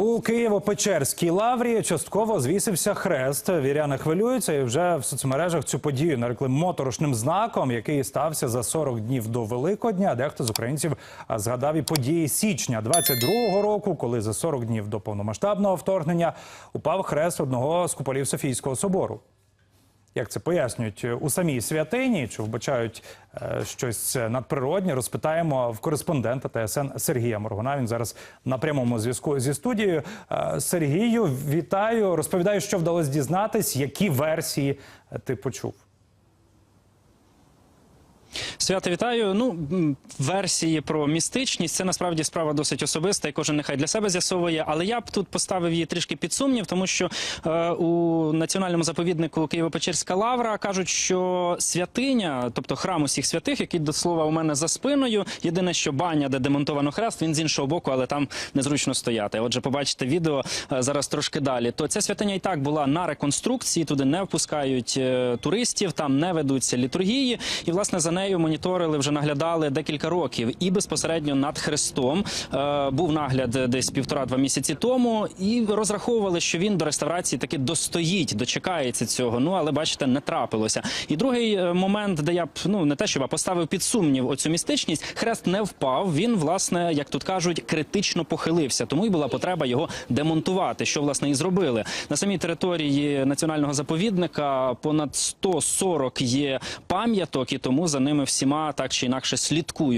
У Києво-Печерській лаврі частково звісився хрест. Віряни хвилюються і вже в соцмережах цю подію нарекли моторошним знаком, який стався за 40 днів до Великодня. Дехто з українців згадав і події січня 22-го року, коли за 40 днів до повномасштабного вторгнення упав хрест одного з куполів Софійського собору. Як це пояснюють у самій святині, чи вбачають е, щось надприроднє, розпитаємо в кореспондента ТСН Сергія Моргуна. Він зараз на прямому зв'язку зі студією. Е, Сергію, вітаю. Розповідаю, що вдалося дізнатись, які версії е, ти почув. Свято вітаю. Ну версії про містичність це насправді справа досить особиста, і кожен нехай для себе з'ясовує. Але я б тут поставив її трішки під сумнів, тому що е, у національному заповіднику Києво-Печерська лавра кажуть, що святиня, тобто храм усіх святих, який до слова у мене за спиною. Єдине, що баня, де демонтовано хрест, він з іншого боку, але там незручно стояти. Отже, побачите відео е, зараз трошки далі. То ця святиня і так була на реконструкції. Туди не впускають е, туристів, там не ведуться літургії, і власне за нею моніторили, вже наглядали декілька років. І безпосередньо над хрестом е, був нагляд десь півтора-два місяці тому, і розраховували, що він до реставрації таки достоїть, дочекається цього. Ну але бачите, не трапилося. І другий е, момент, де я б ну не те, щоб а поставив під сумнів оцю містичність, хрест не впав. Він, власне, як тут кажуть, критично похилився. Тому і була потреба його демонтувати, що власне і зробили на самій території національного заповідника. Понад 140 є пам'яток, і тому за ними всіма так чи інакше слідкують.